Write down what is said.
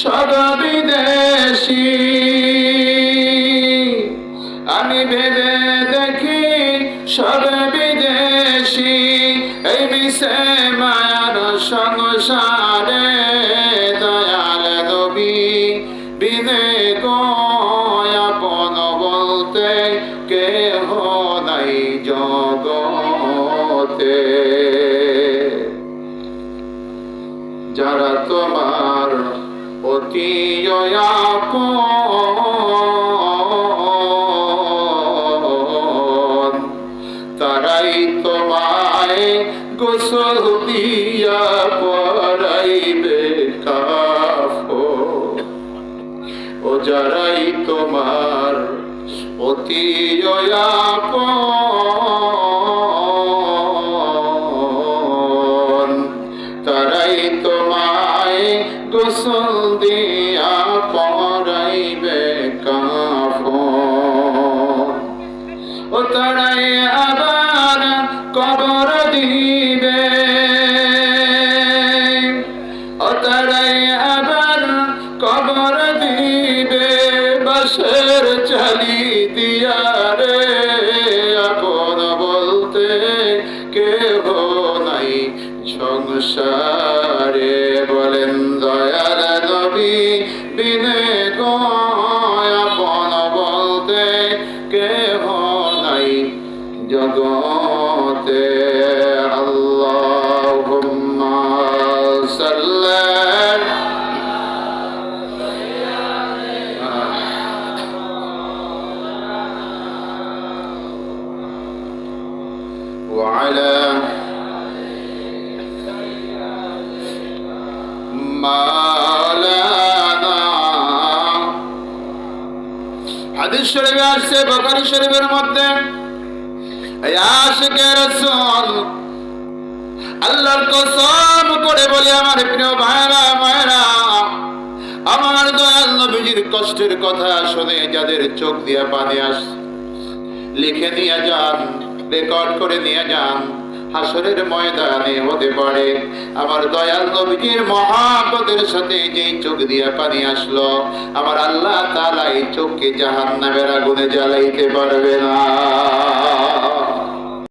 সব বিদেশি। আমি ভেবে দেখি সব বিদেশি। এই মিশে মায়ার সংসারে দয়াল নবী। বিনে আপন বলতে কেহ নাই জগতে। যারা তোমার অতি তারাই তোমায় গোসল দিয়া কাফন। ও যারাই তোমার অতি আপন ও আবার কবর দিবে। ও আবার কবর দিবে, বাসের চালি দিয়া রে। আপন বলতে কেহ নাই সংসারে। হাদিস শরীফে আসছে বখারি শরীফের মধ্যে এই আশিকে রাসূল আল্লাহর কসম করে বলি আমার প্রিয় ভাইরা আমার দয়াল নবীজির কষ্টের কথা শুনে যাদের চোখ পানি আস, লিখে নিয়ে যান, রেকর্ড করে নিয়ে যান হাসরের ময়দানে হতে পারে। আমার দয়াল নবীজির মহাপদের সাথে যেই চোখ দিয়া পানি আসলো, আমার আল্লাহ তাআলা এই চোখকে জাহান্নামের আগুনে জ্বালাইতে পারবে না।